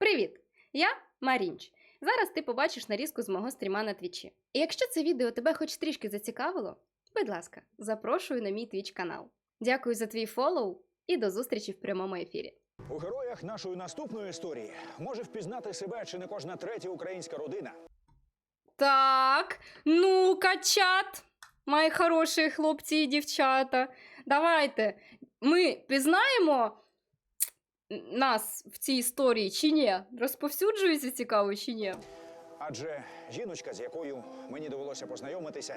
Привіт! Я Марінч. Зараз ти побачиш нарізку з мого стріма на твічі. І якщо це відео тебе хоч трішки зацікавило, будь ласка, запрошую на мій твіч канал. Дякую за твій фолоу і до зустрічі в прямому ефірі. У героях нашої наступної історії може впізнати себе чи не кожна третя українська родина. Так, ну-ка, чат, мої хороші хлопці і дівчата. Давайте. Ми пізнаємо нас в цій історії чи ні? Розповсюджується цікаво чи ні? Адже жіночка, з якою мені довелося познайомитися,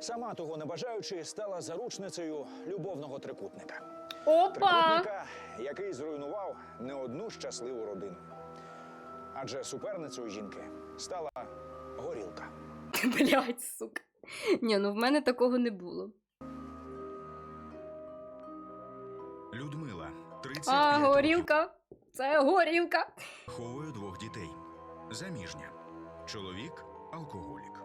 сама того не бажаючи, стала заручницею любовного трикутника. Опа! Трикутника, який зруйнував не одну щасливу родину. Адже суперницею жінки стала горілка. Блять, сука. Ні, ну в мене такого не було. Людмила, 35 А, років. горілка. Це горілка. Ховує двох дітей. Заміжня. Чоловік алкоголік.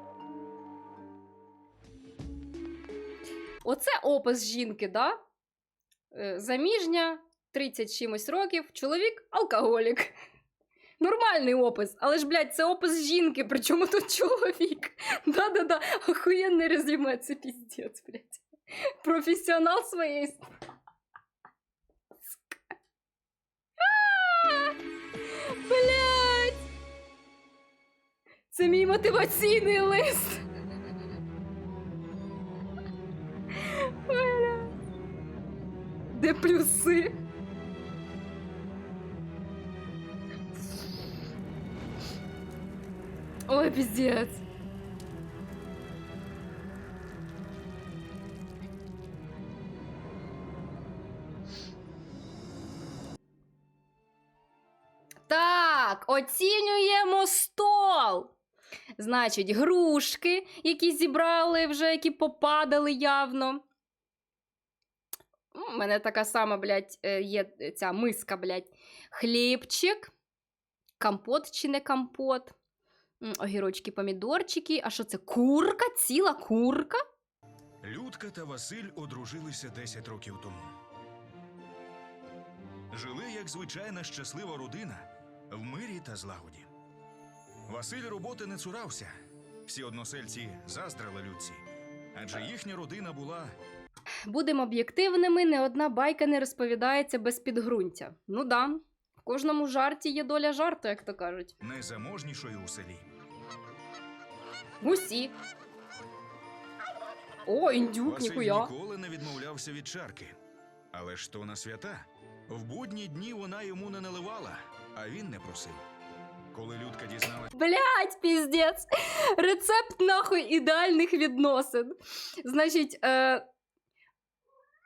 Оце опис жінки, да? Е, Заміжня, 30 чимось років, чоловік алкоголік. Нормальний опис, але ж, блядь, це опис жінки, причому тут чоловік. Да-да-да, охуєнне резюме, це піздець, блядь. Професіонал своєї. Це мій мотиваційний лист. Де плюси? Ой, пиздец. Так, оцінюємо стол. Значить, грушки, які зібрали вже, які попадали явно. У мене така сама, блядь, е, є ця миска, блядь. Хлібчик, компот чи не компот. Огірочки, помідорчики. А що це? Курка? Ціла курка? Людка та Василь одружилися 10 років тому. Жили як звичайна щаслива родина в мирі та злагоді. Василь роботи не цурався. Всі односельці заздрили людці, адже їхня родина була Будемо об'єктивними, не одна байка не розповідається без підґрунтя. Ну да, в кожному жарті є доля жарту, як то кажуть. найзаможнішою у селі. Усі. О, індюк, Василь ніхуя. ніколи не відмовлявся від чарки. Але ж то на свята. В будні дні вона йому не наливала, а він не просив. Коли Людка дізналася, Блять, піздець. Рецепт нахуй ідеальних відносин. Значить, е,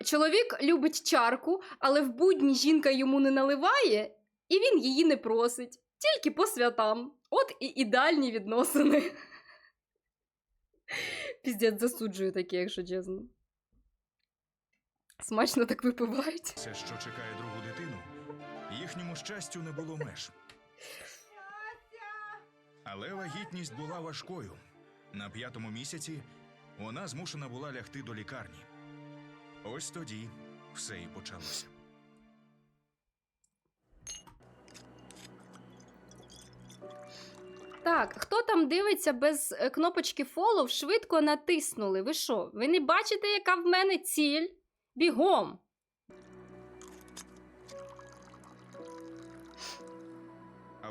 чоловік любить чарку, але в будні жінка йому не наливає, і він її не просить. Тільки по святам. От і ідеальні відносини. Піздець, засуджую таке, якщо чесно. Смачно так випивають. Все, що чекає другу дитину, їхньому щастю не було меж. Але вагітність була важкою. На п'ятому місяці вона змушена була лягти до лікарні. Ось тоді все і почалося. Так, хто там дивиться без е, кнопочки follow, швидко натиснули. Ви що? Ви не бачите, яка в мене ціль? Бігом!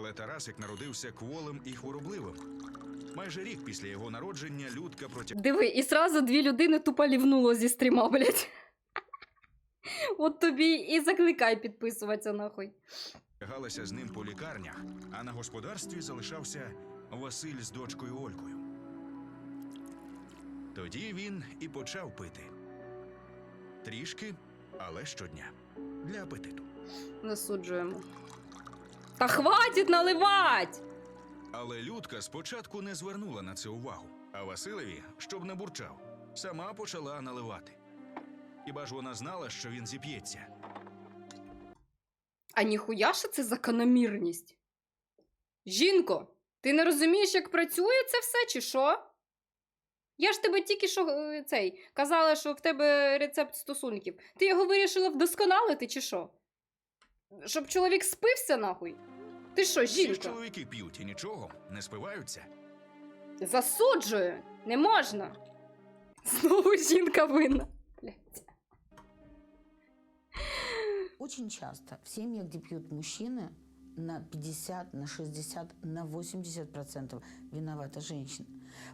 Але Тарасик народився кволим і хворобливим. Майже рік після його народження Людка Диви, і сразу дві людини тупо лівнуло зі стріма, блядь. От тобі і закликай підписуватися нахуй. протягалася з ним по лікарнях, а на господарстві залишався Василь з дочкою Олькою. Тоді він і почав пити. Трішки, але щодня. Для апетиту. Засуджуємо. Та хватить наливать! Але Людка спочатку не звернула на це увагу, а Василеві, щоб не бурчав, сама почала наливати. Хіба ж вона знала, що він зіп'ється? А ніхуя що це закономірність? Жінко, ти не розумієш, як працює це все, чи що? Я ж тебе тільки що е, цей казала, що в тебе рецепт стосунків. Ти його вирішила вдосконалити, чи що? Щоб чоловік спився нахуй? Ти що, Всі ж жінка? чоловіки п'ють і нічого, не спиваються. Засуджую! Не можна. Знову жінка винна. Блядь. Очень часто в семьях, где пьют мужчины, на 50, на 60, на 80 процентов виновата женщина.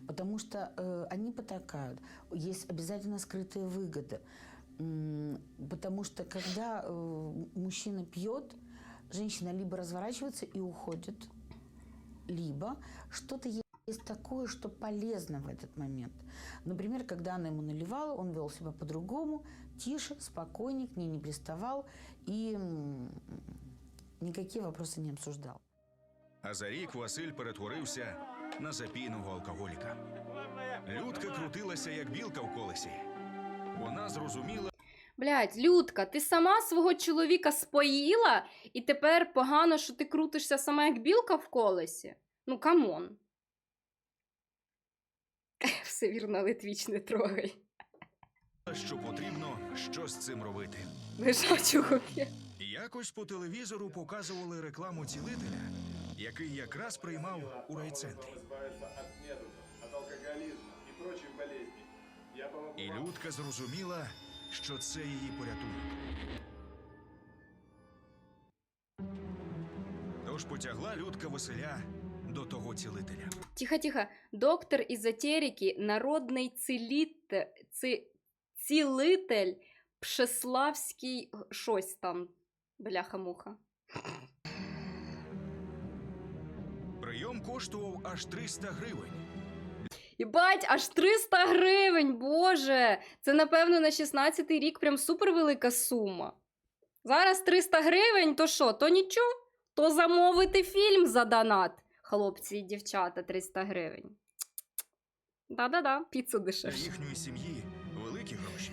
Потому что э, они потакают. Есть обязательно скрытые выгоды. М, Потому что когда э, мужчина пьет, женщина либо разворачивается и уходит, либо что-то е- есть такое, что полезно в этот момент. Например, когда она ему наливала, он вел себя по-другому, тише, спокойнее, к ней не приставал и м, никакие вопросы не обсуждал. А за рік Василь перетворився на запійного алкоголіка. Людка крутилася, як білка в колесі. Вона зрозуміла, Блядь, Людка, ти сама свого чоловіка споїла, і тепер погано, що ти крутишся сама як білка в колесі. Ну, камон. Все вірно, Литвіч не трогай. що потрібно щось з цим робити. П'є. Якось по телевізору показували рекламу цілителя, який якраз приймав у райцентрі. Людка зрозуміла, що це її порятунок. Тож потягла Людка Василя до того цілителя. Тихо, тихо. Доктор ізотерики, народний ціліт... ці... цілитель Пшеславський щось там. Бляха-муха. Прийом коштував аж 300 гривень. Єбать, аж 300 гривень, боже! Це, напевно, на 16-й рік прям супервелика сума. Зараз 300 гривень, то що, то нічого? То замовити фільм за донат. Хлопці і дівчата 300 гривень. Да-да-да, піцу Для дешевше. їхньої сім'ї великі гроші.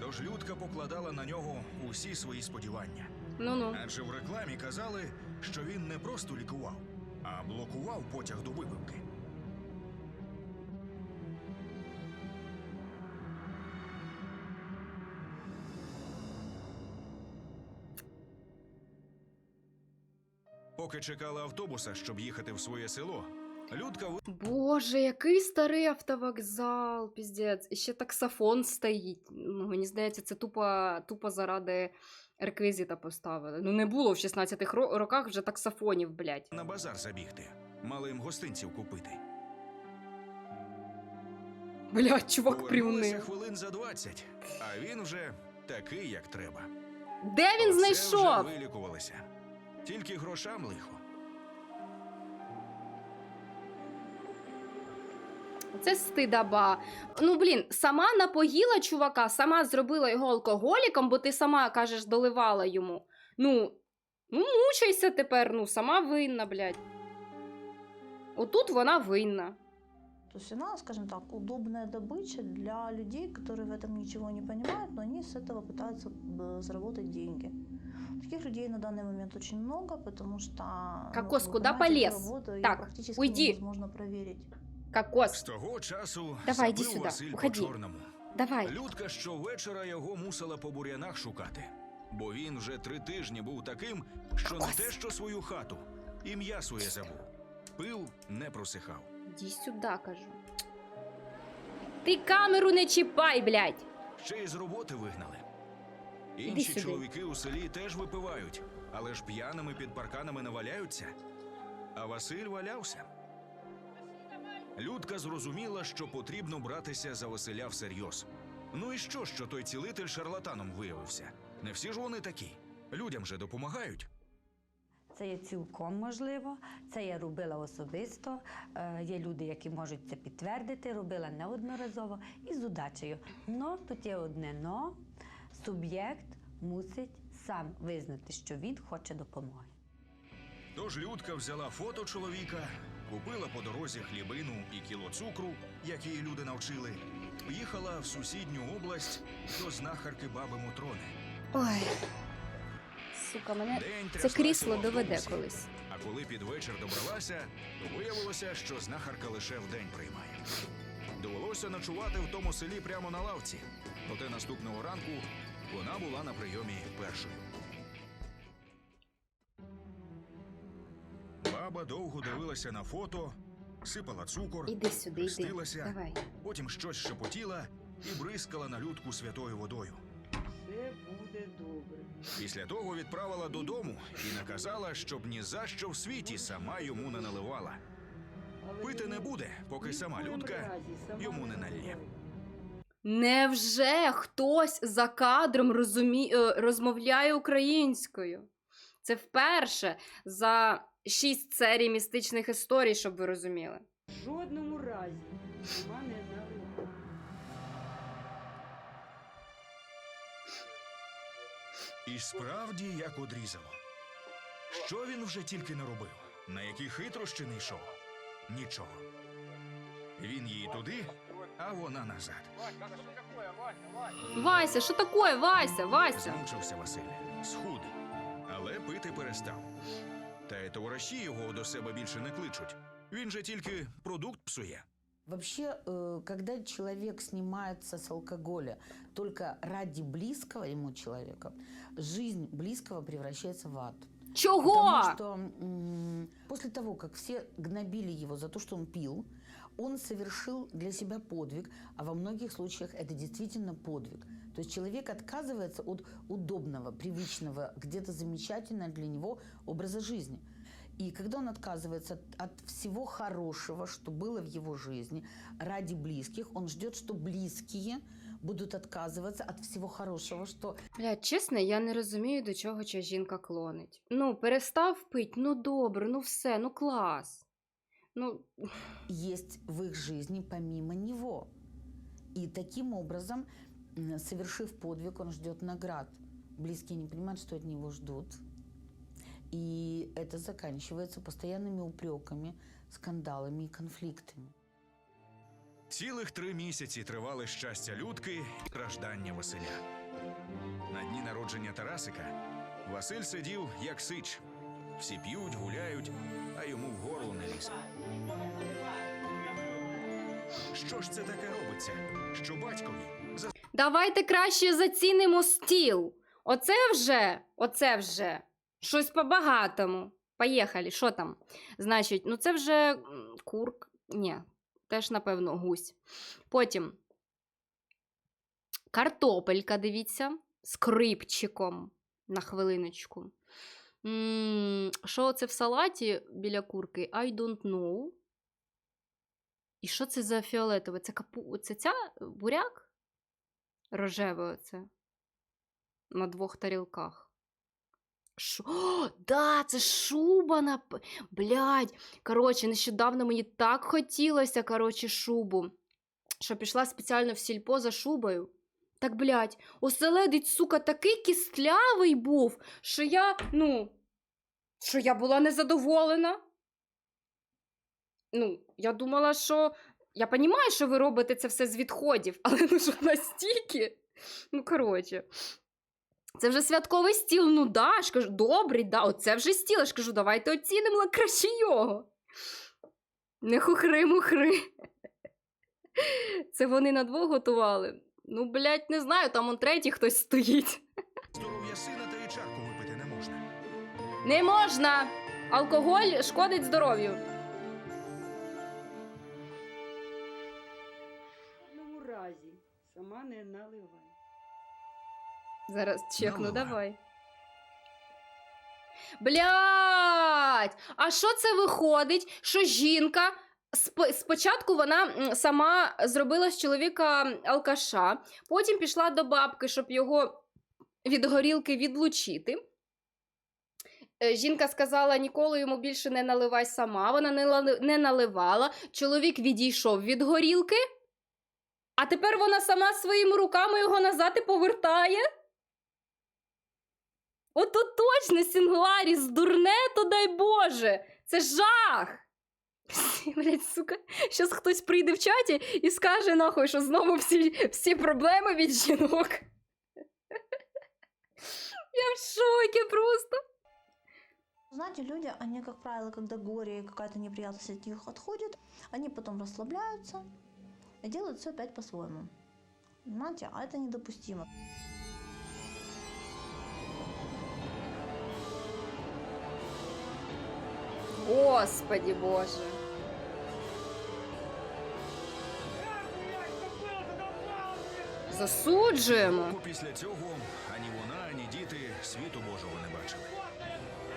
Тож Людка покладала на нього усі свої сподівання. Ну-ну. Адже в рекламі казали, що він не просто лікував, а блокував потяг до випивки. Поки чекала автобуса, щоб їхати в своє село, Людка Боже, який старий автовокзал, піздець. І ще таксофон стоїть. Ну, мені здається, це тупо, тупо заради реквізита поставили. Ну, не було в 16-х ро- роках вже таксофонів, блядь. на базар забігти, малим гостинців купити. Блядь, чувак Повернулися приунив. хвилин за 20, а він вже такий, як треба. Де він Оце знайшов? Вже вилікувалися. Тільки грошам лихо. Це стидаба. Ну, блін, сама напоїла чувака, сама зробила його алкоголіком, бо ти сама, кажеш, доливала йому. Ну, ну мучайся тепер, ну, сама винна, блядь. Отут вона винна. То есть она, скажем так, удобная добыча для людей, которые в этом ничего не понимают, но они с этого пытаются э, заработать деньги. Таких людей на данный момент очень много, потому что... ну, Кокос, вы куда понимаете, полез? эту работу её Так, практически уйди. невозможно проверить. Кокос, З того часу Давай, іди забив сюди, Василь уходи. по чорному. давай. Людка щовечора його мусила по бур'янах шукати, бо він вже три тижні був таким, що не Кокос. те, що свою хату, ім'я своє забув. Пив не просихав. Іди сюди, кажу. Ти камеру не чіпай, блядь. Ще й з роботи вигнали. Інші сюди. чоловіки у селі теж випивають, але ж п'яними під парканами не валяються. А Василь валявся. Людка зрозуміла, що потрібно братися за Василя всерйоз. Ну і що, що той цілитель шарлатаном виявився? Не всі ж вони такі. Людям же допомагають. Це є цілком можливо. Це я робила особисто. Е, Є люди, які можуть це підтвердити, робила неодноразово і з удачею. Но тут є одне но. Суб'єкт мусить сам визнати, що він хоче допомоги. Тож Людка взяла фото чоловіка, купила по дорозі хлібину і кіло цукру, як її люди навчили, поїхала в сусідню область до знахарки баби Мотрони. Ой. Сука, мене День це тряслася крісло в доведе автобусі. колись. А коли під вечір добралася, то виявилося, що знахарка лише вдень приймає. Довелося ночувати в тому селі прямо на лавці. Проте наступного ранку вона була на прийомі першою. Баба довго дивилася на фото, сипала цукор, Іди сюди, йди. хрестилася, Давай. потім щось шепотіла і бризкала на людку святою водою. Після того відправила додому і наказала, щоб ні за що в світі сама йому не наливала. Пити не буде, поки сама людка йому не налє. Невже хтось за кадром розумі... е, розмовляє українською? Це вперше за шість серій містичних історій, щоб ви розуміли. В жодному разі сама не І справді як одрізало. Що він вже тільки не робив? На які хитрощі не йшов? Нічого. Він її туди, а вона назад. Вася, що таке, Вася, Вася? Змучився Василь, схуд, але пити перестав. Та й товариші його до себе більше не кличуть. Він же тільки продукт псує. Вообще, э, когда человек снимается с алкоголя только ради близкого ему человека, жизнь близкого превращается в ад. Чого? Потому что после того, как все гнобили его за то, что он пил, он совершил для себя подвиг, а во многих случаях это действительно подвиг. То есть человек отказывается от удобного, привычного, где-то замечательного для него образа жизни. И когда он отказывается от, от всего хорошего, что было в его жизни, ради близких, он ждет, что близкие будут отказываться от всего хорошего, что Бля, чесно, я не розумію, до чого ця жінка клонить. Ну, перестав пить, ну добре, ну все, ну клас. Ну, есть в их жизни помимо него. И таким образом, совершив подвиг, он ждет наград. Близкие не понимают, что от него ждут. И это заканчивается постоянными упреками, скандалами и конфликтами. Цілих три місяці тривали щастя людки і страждання Василя. На дні народження Тарасика Василь сидів як сич. Всі п'ють, гуляють, а йому в горло не лізе. Що ж це таке робиться? Що батькові за давайте краще зацінимо стіл. Оце вже, оце вже. Щось по-багатому. Поїхали, що там? Значить, ну це вже курк. Ні, теж, напевно, гусь. Потім картопелька, дивіться, з крипчиком на хвилиночку. Що це в салаті біля курки? I don't know. І що це за фіолетове? Це капу... Це ця буряк? Рожеве оце. На двох тарілках. Шу... О, да, це шуба на. Блядь. Коротше, нещодавно мені так хотілося, коротше, шубу. Що пішла спеціально в сільпо за шубою. Так, блядь, оселедець, сука, такий кістлявий був, що я, ну, що я була незадоволена. Ну, я думала, що. Я розумію, що ви робите це все з відходів, але ну що настільки. Ну, коротше. Це вже святковий стіл. Ну да, я ж кажу, добрий, да, оце вже стіл. Я ж кажу, давайте оцінимо краще його. Не хухри-мухри. Це вони на двох готували. Ну, блядь, не знаю, там он третій хтось стоїть. здоров'я сина та й чарку випити не можна. Не можна! Алкоголь шкодить здоров'ю. В жодному разі сама не наливає. Зараз чекну, давай. Блять! А що це виходить? Що жінка сп- спочатку вона сама зробила з чоловіка алкаша, потім пішла до бабки, щоб його від горілки відлучити. Е, Жінка сказала: ніколи йому більше не наливай сама. Вона не наливала. Чоловік відійшов від горілки, а тепер вона сама своїми руками його назад і повертає. Ото точно Сінгларіс, дурне, то дай Боже! Це жах! Блять, сука, щас хтось прийде в чаті і скаже нахуй, що знову всі, всі проблеми від жінок. Я в шокі просто. Знаете, люди, они, как правило, когда горе и какая-то неприятность от них отходит, они потом расслабляются и делают все опять по-своему. Понимаете, а это недопустимо. Господі Боже. Засуджуємо. Після цього ані вона, ані діти світу Божого не бачили.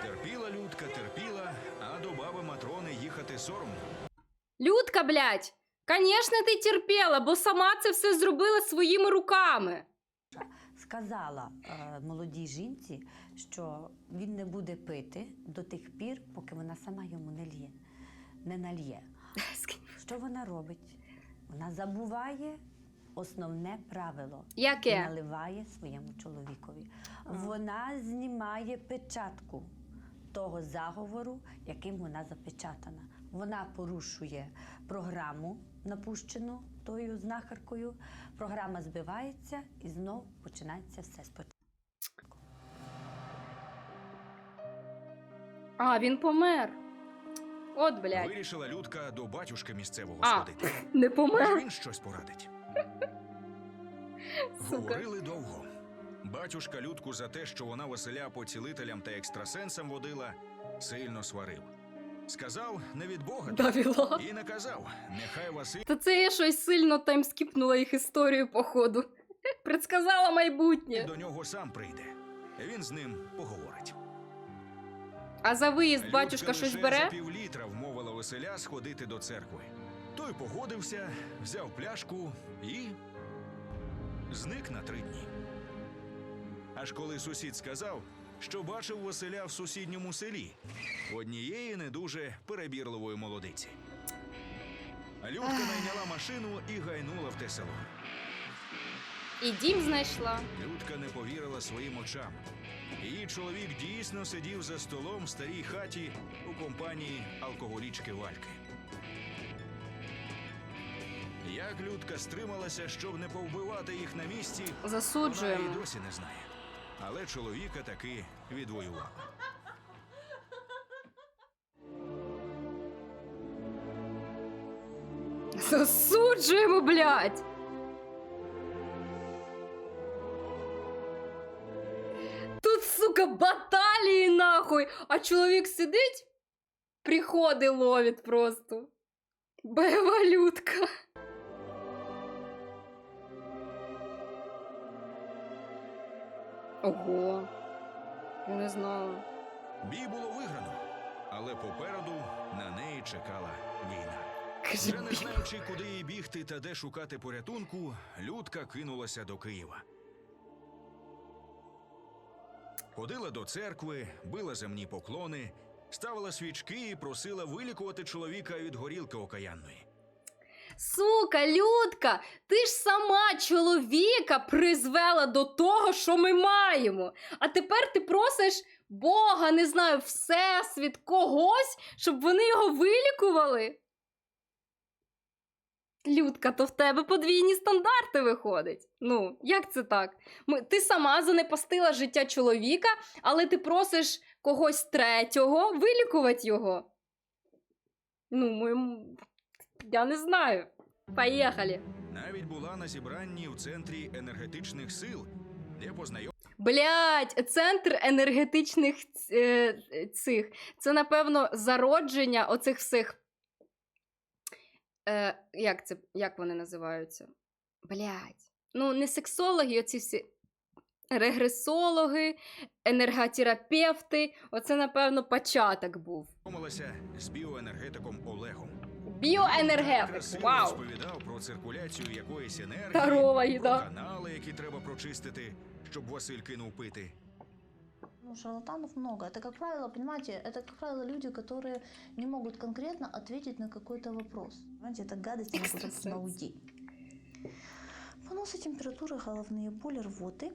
Терпіла людка, терпіла, а до баби Матрони їхати соромно. Людка, блядь, конечно, ти терпіла, бо сама це все зробила своїми руками. Сказала е, молодій жінці, що він не буде пити до тих пір, поки вона сама йому не лє, не нальє. Що вона робить? Вона забуває основне правило Яке? наливає своєму чоловікові. Вона знімає печатку того заговору, яким вона запечатана. Вона порушує програму, напущену тою знахаркою. Програма збивається і знов починається все спочатку. А, він помер. От, блядь, Вирішила людка до батюшки місцевого А. сходити. не Може, помер, він щось порадить. сука. Говорили довго. Батюшка людку за те, що вона Василя по цілителям та екстрасенсам водила, сильно сварив. Сказав не від Бога Довела. і наказав, нехай Василь Та це я щось сильно таймскіпнула їх історію, походу. Предсказала майбутнє. до нього сам прийде. Він з ним поговорить. А за виїзд Людка батюшка щось лише бере? За півлітра вмовила Василя сходити до церкви. Той погодився, взяв пляшку і зник на три дні. Аж коли сусід сказав, що бачив Василя в сусідньому селі однієї не дуже перебірливої молодиці. Людка найняла машину і гайнула в те село. І дім знайшла. Людка не повірила своїм очам. Її чоловік дійсно сидів за столом в старій хаті у компанії алкоголічки Вальки. Як Людка стрималася, щоб не повбивати їх на місці, вона і Засуджуємо. досі не знає. Але чоловіка таки відвоювала. Засуджуємо, блядь! Тут, сука, баталії нахуй! А чоловік сидить, приходи ловить просто. Людка. Ого. Я не знала. Бій було виграно, але попереду на неї чекала війна. Вже не знаючи, куди їй бігти та де шукати порятунку, Людка кинулася до Києва. Ходила до церкви, била земні поклони, ставила свічки і просила вилікувати чоловіка від горілки окаянної. Сука, Людка, ти ж сама чоловіка призвела до того, що ми маємо. А тепер ти просиш Бога, не знаю, всесвіт, когось, щоб вони його вилікували. Людка, то в тебе подвійні стандарти виходить. Ну, як це так? Ми, ти сама занепастила життя чоловіка, але ти просиш когось третього вилікувати його. Ну, ми, я не знаю. Поїхали. Навіть була на зібранні в центрі енергетичних сил, де познайомилася Блять, центр енергетичних е, цих. Це, напевно, зародження оцих всіх. Е, як, це, як вони називаються? Блять. Ну, не сексологи, оці всі регресологи, енерготерапевти. Оце, напевно, початок був. з біоенергетиком Олегом. Біоенергетик. Красиво Вау! розповідав про циркуляцію якоїсь енергії, Здорова про їда. канали, які треба прочистити, щоб Василь кинув пити. Ну, шарлатанов много. Это, как правило, понимаете, это, как правило, люди, которые не могут конкретно ответить на какой-то вопрос. Понимаете, это гадости могут Экстрасенс. оттуда уйти. Поносы температуры, головные боли, рвоты,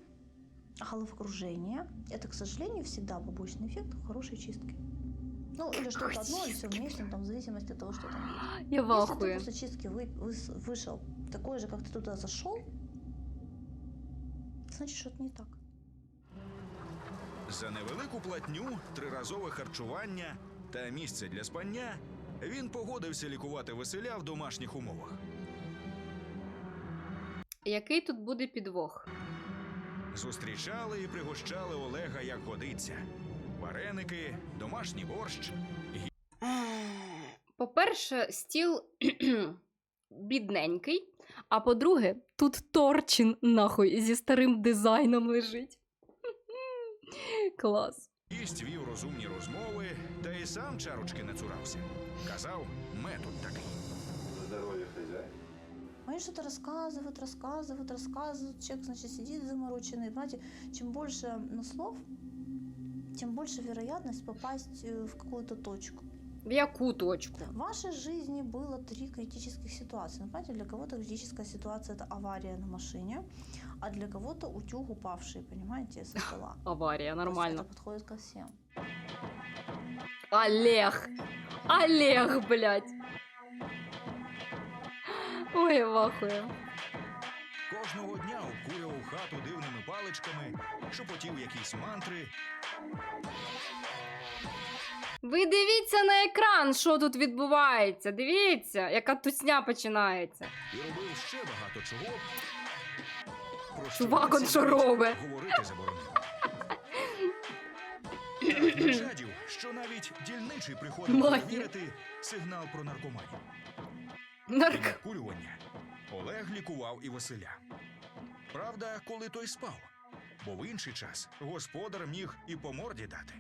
головокружение. Это, к сожалению, всегда побочный эффект хорошей чистки. Ну, или что-то одно, или все вместе, ну, там, в зависимости от того, что там есть. Я в Если ты ахуї. после чистки вы- выс- вышел такой же, как ты туда зашел, значит, что-то не так. За невелику платню, триразове харчування та місце для спання він погодився лікувати Василя в домашніх умовах. Який тут буде підвох? Зустрічали і пригощали Олега як годиться. Вареники, домашній борщ, По-перше, стіл бідненький. А по-друге, тут Торчин нахуй зі старим дизайном лежить. Клас. Гість вів розумні розмови, та й сам чарочки не цурався. Казав, метод такий. Здоровье хозяин. Они что-то рассказывают, рассказывают, рассказывают. Человек, значит, сидит замороченный. Понимаете, чем больше ну, слов, тем больше вероятность попасть э, в какую-то точку. В яку точку? В вашей жизни было три критических ситуации. Ну, понимаете, для кого-то критическая ситуация – это авария на машине, а для кого-то утюг упавший, понимаете, со стола. Есть нормально. Это подходит ко всем. Олег! Олег, блядь! Ой, я вахую. Кожного дня обкурював хату дивними паличками, шепотів якісь мантри, Ви дивіться на екран, що тут відбувається. Дивіться, яка тусня починається. і робив ще багато чого. Про що Чувак, он що робить? Говорити заборонив. Так начадів, що навіть дільничий приходив Магія. перевірити сигнал про наркоманію. Нарк... Від обкурювання Олег лікував і Василя. Правда, коли той спав, бо в інший час господар міг і по морді дати.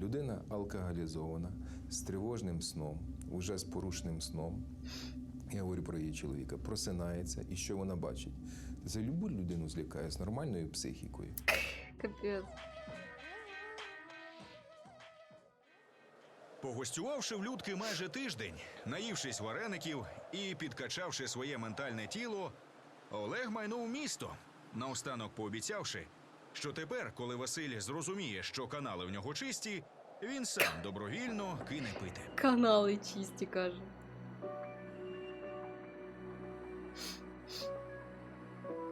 Людина алкоголізована, з тривожним сном, уже з порушеним сном. Я говорю про її чоловіка, просинається, і що вона бачить? Це любу людину злякає з нормальною психікою. Капець. Погостювавши в людки майже тиждень, наївшись вареників і підкачавши своє ментальне тіло, Олег майнув місто, наостанок пообіцявши, що тепер, коли Василь зрозуміє, що канали в нього чисті, він сам добровільно кине пити. Канали чисті, каже.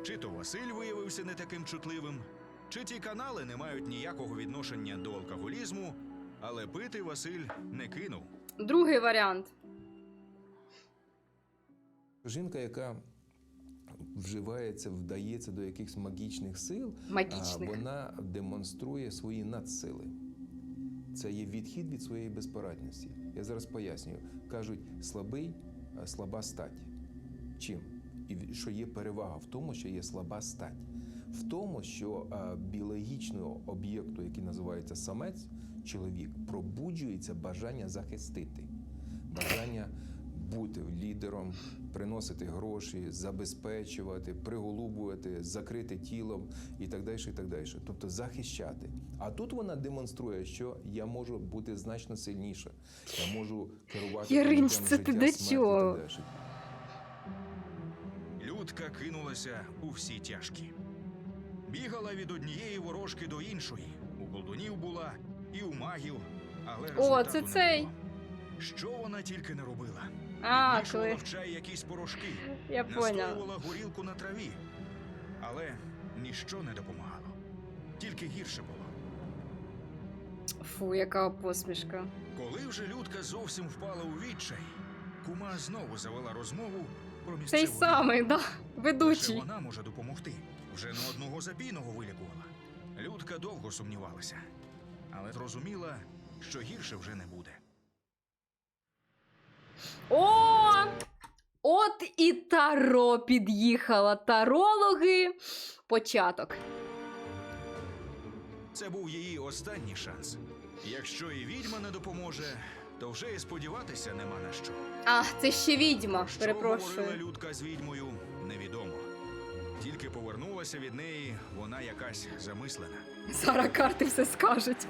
Чи то Василь виявився не таким чутливим, чи ті канали не мають ніякого відношення до алкоголізму, але пити Василь не кинув. Другий варіант. Жінка, яка вживається, вдається до якихось магічних сил, а вона демонструє свої надсили. Це є відхід від своєї безпорадності. Я зараз пояснюю. Кажуть, слабий, слаба стать. Чим? І що є перевага в тому, що є слаба стать. В тому, що а, біологічного об'єкту, який називається самець, чоловік, пробуджується бажання захистити, бажання бути лідером, приносити гроші, забезпечувати, приголубувати, закрити тілом і так далі. і так далі. Тобто захищати. А тут вона демонструє, що я можу бути значно сильніша. Я можу керувати Яринч, життям, це ти до чого? Людка кинулася у всі тяжкі. Бігала від однієї ворожки до іншої. У колдунів була і у магів, але результату це цей. було. Що вона тільки не робила. А, коли. в чай якісь порошки, Я поняла. настоювала горілку на траві. Але ніщо не допомагало. Тільки гірше було. Фу, яка посмішка. Коли вже людка зовсім впала у відчай, кума знову завела розмову про Цей місцеву самий, да, Лише ведучий. вона може допомогти. Вже не одного запійного вилікувала. Людка довго сумнівалася, але зрозуміла, що гірше вже не буде. О! От і Таро під'їхала. Тарологи. Початок. Це був її останній шанс. Якщо і відьма не допоможе, то вже і сподіватися нема на що. А, це ще відьма. Що Перепрошую. говорила людка з відьмою, невідомо. Тільки повернулася від неї, вона якась замислена. Зараз карти все скажуть.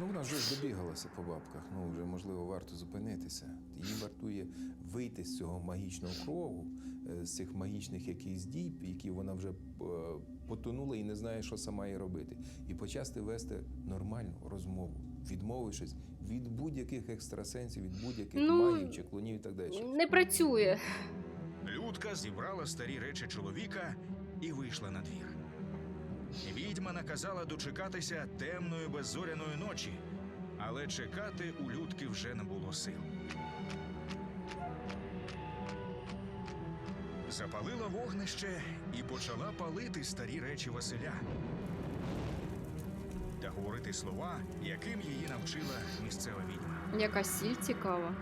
Ну, вона вже добігалася по бабках. Ну, вже можливо варто зупинитися. Їй вартує вийти з цього магічного крову, е, з цих магічних якихось дій, які вона вже е, потонула і не знає, що сама їй робити. І почати вести нормальну розмову, відмовившись від будь-яких екстрасенсів, від будь-яких Ну, магів, чеклунів і так далі. Не працює. Людка зібрала старі речі чоловіка і вийшла на двір. Відьма наказала дочекатися темної беззоряної ночі, але чекати у людки вже не було сил. Запалила вогнище і почала палити старі речі Василя та говорити слова, яким її навчила місцева відьма. Яка сіль цікава.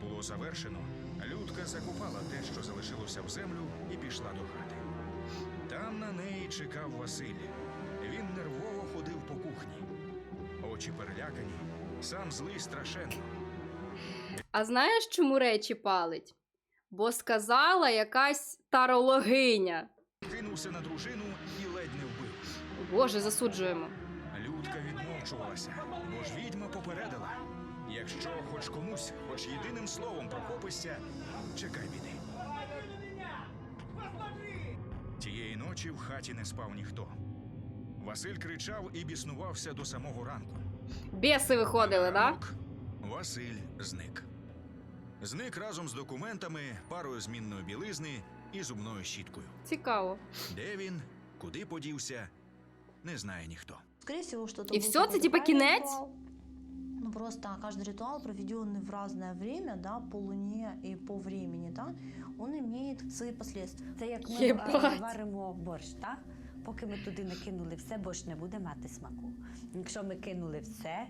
Було завершено, Людка закопала те, що залишилося в землю, і пішла до хати. Там на неї чекав Василь. Він нервово ходив по кухні. Очі перелякані, сам злий страшенно. А знаєш, чому речі палить? Бо сказала якась тарологиня. Кинувся на дружину і ледь не вбив. Боже, засуджуємо. Людка відмовчувалася, бо ж відьма попередила. Якщо хоч комусь, хоч єдиним словом прохопишся, чекай біди. Тієї ночі в хаті не спав ніхто. Василь кричав і біснувався до самого ранку. Біси виходили, да? Ранок Василь зник. Зник разом з документами, парою змінної білизни і зубною щіткою. Цікаво. Де він, куди подівся, не знає ніхто. Скорее всего, что-то И был всё, это какой-то типа тайный кинец? ритуал. Ну, просто каждый ритуал, проведенный в разное время, да, по луне и по времени, да, он имеет свои последствия. Це як ми Єбать. е, варимо борщ, так? Поки ми туди накинули все, борщ не буде мати смаку. Якщо ми кинули все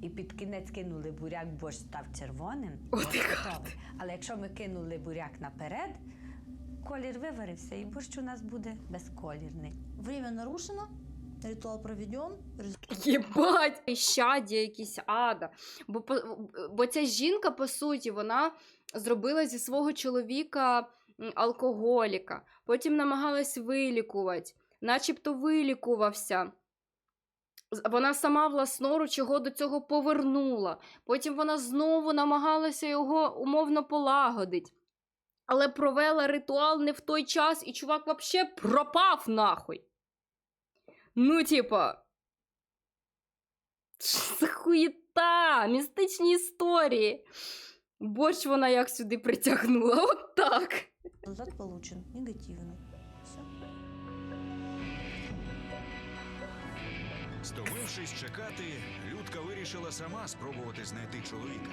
і під кінець кинули буряк, борщ став червоним, борщ готовий. Але якщо ми кинули буряк наперед, колір виварився, і борщ у нас буде безколірний. Время нарушено, ритуал проведен, Єбать! Щадя якісь ада. Бо, бо ця жінка, по суті, вона зробила зі свого чоловіка алкоголіка, потім намагалась вилікувати, начебто вилікувався. Вона сама власноруч його до цього повернула. Потім вона знову намагалася його умовно полагодить. Але провела ритуал не в той час, і чувак вообще пропав нахуй. Ну, типа, що за хуєта? Містичні історії. Борщ вона як сюди притягнула. От так. результат получен негативный. Все. Стомившись чекати, Людка вирішила сама спробувати знайти чоловіка.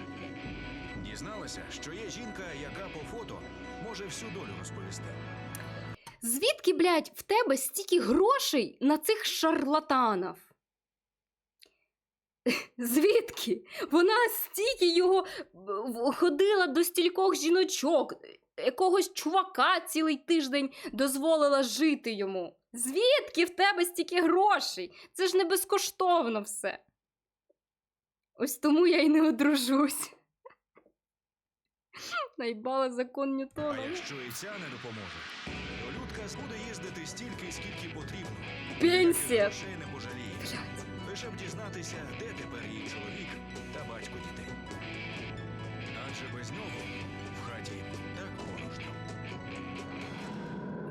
Дізналася, що є жінка, яка по фото може всю долю розповісти. Звідки, блядь, в тебе стільки грошей на цих шарлатанів? Звідки? Вона стільки його ходила до стількох жіночок, якогось чувака цілий тиждень дозволила жити йому. Звідки в тебе стільки грошей? Це ж не безкоштовно все. Ось тому я й не одружусь. Найбала закон А якщо і ця не допоможе, то Людка буде їздити стільки, скільки потрібно. Пенсія. Таких не пожаліє. Лише б дізнатися, де тепер її чоловік та батько дітей. Адже без нього в хаті так порожньо.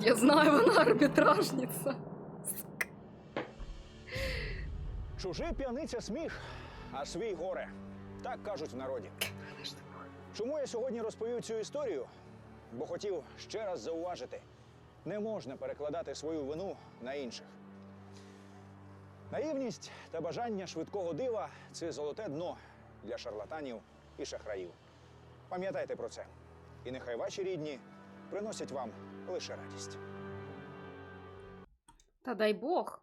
Я знаю, вона арбітражниця. Чужий п'яниця сміх, а свій горе. Так кажуть в народі. Чому я сьогодні розповів цю історію? Бо хотів ще раз зауважити: не можна перекладати свою вину на інших. Наївність та бажання швидкого дива це золоте дно для шарлатанів і шахраїв. Пам'ятайте про це. І нехай ваші рідні приносять вам лише радість. Та дай Бог.